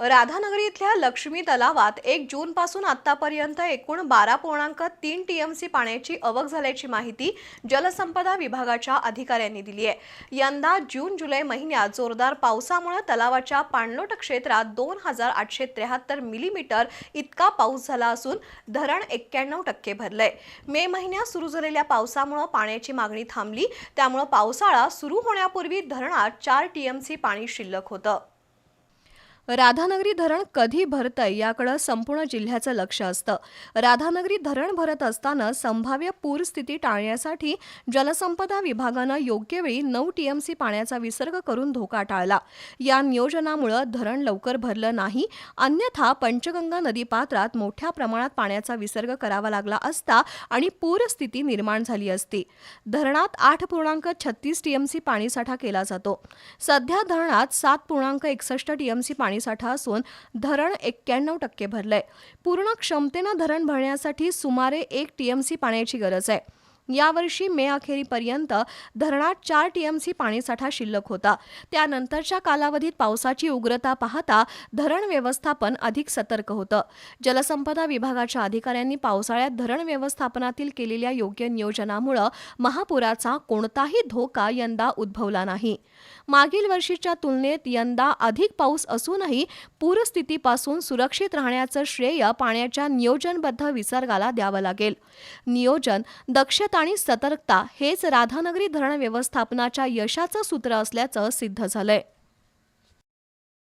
राधानगरी इथल्या लक्ष्मी तलावात एक जून पासून आतापर्यंत एकूण बारा पूर्णांक तीन टीएमसी पाण्याची आवक झाल्याची माहिती जलसंपदा विभागाच्या अधिकाऱ्यांनी दिली आहे. यंदा जून जुलै महिन्यात जोरदार पावसामुळे तलावाच्या पाणलोट क्षेत्रात दोन हजार आठशे त्र्याहत्तर मिलीमीटर इतका पाऊस झाला असून धरण एक्क्याण्णव टक्के भरलंय. मे महिन्यात सुरू झालेल्या पावसामुळे पाण्याची मागणी थांबली. त्यामुळे पावसाळा सुरू होण्यापूर्वी धरणात चार टीएमसी पाणी शिल्लक होतं. राधानगरी धरण कधी भरतंय याकडं संपूर्ण जिल्ह्याचं लक्ष असतं. राधानगरी धरण भरत असताना संभाव्य पूरस्थिती टाळण्यासाठी जलसंपदा विभागानं योग्य वेळी नऊ टीएमसी पाण्याचा विसर्ग करून धोका टाळला. या नियोजनामुळं धरण लवकर भरलं नाही अन्यथा पंचगंगा नदी पात्रात मोठ्या प्रमाणात पाण्याचा विसर्ग करावा लागला असता आणि पूरस्थिती निर्माण झाली असती. धरणात आठ पूर्णांक छत्तीस टीएमसी पाणीसाठा केला जातो. सध्या धरणात सात पूर्णांक एकसष्ट टीएमसी पाणीसाठा असून धरण एक्क्याण्णव टक्के भरलंय. पूर्ण क्षमतेनं धरण भरण्यासाठी सुमारे एक टीएमसी पाण्याची गरज आहे. यावर्षी मे अखेरीपर्यंत धरणात चार टीएमसी पाणीसाठा शिल्लक होता. त्यानंतरच्या कालावधीत पावसाची उग्रता पाहता धरण व्यवस्थापन अधिक सतर्क होतं. जलसंपदा विभागाच्या अधिकाऱ्यांनी पावसाळ्यात धरण व्यवस्थापनातील केलेल्या योग्य नियोजनामुळं महापुराचा कोणताही धोका यंदा उद्भवला नाही. मागील वर्षीच्या तुलनेत यंदा अधिक पाऊस असूनही पूरस्थितीपासून सुरक्षित राहण्याचं श्रेय पाण्याच्या नियोजनबद्ध विसर्गाला द्यावं लागेल. नियोजन दक्षता आणि सतर्कता हेच राधानगरी धरण व्यवस्थापनाच्या यशाचं सूत्र असल्याचं सिद्ध झालंय.